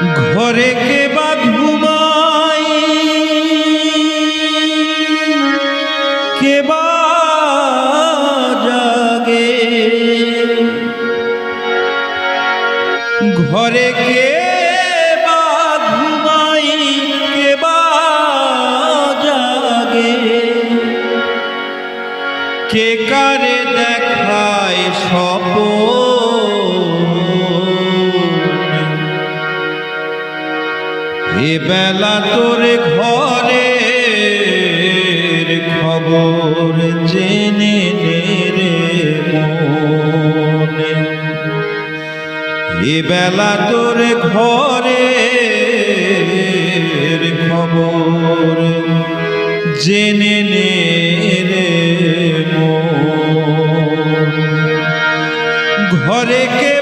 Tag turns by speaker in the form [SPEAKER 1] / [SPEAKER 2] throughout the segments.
[SPEAKER 1] কে বা ঘুমাই? কে বা জাগে? ঘরে কে বা ঘুমাই? কে বা জাগে? কে কারে দেখায় এ বেলা তোর ঘরে খবর জেনে রে মনে এ বেলা তোর ঘরে খবর জেনে নে রে। ঘরে কে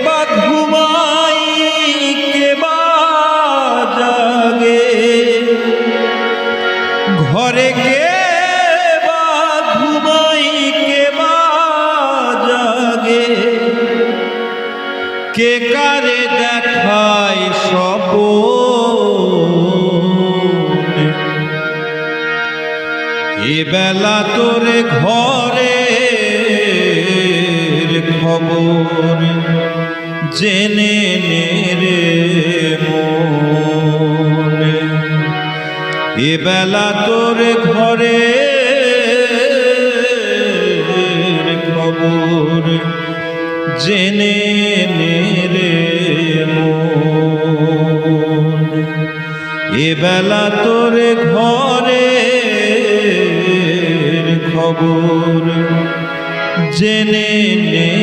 [SPEAKER 1] ঘরে কে বা ঘুমাই, কে বা জাগে? কে কারে দেখায় স্বপন? এ বেলা তোর ঘরে খবর জেনে নে রে। এ বেলা তোর ঘরে খবর জেনে রে মন। এ বেলা তোর ঘরে খবর জেনে নে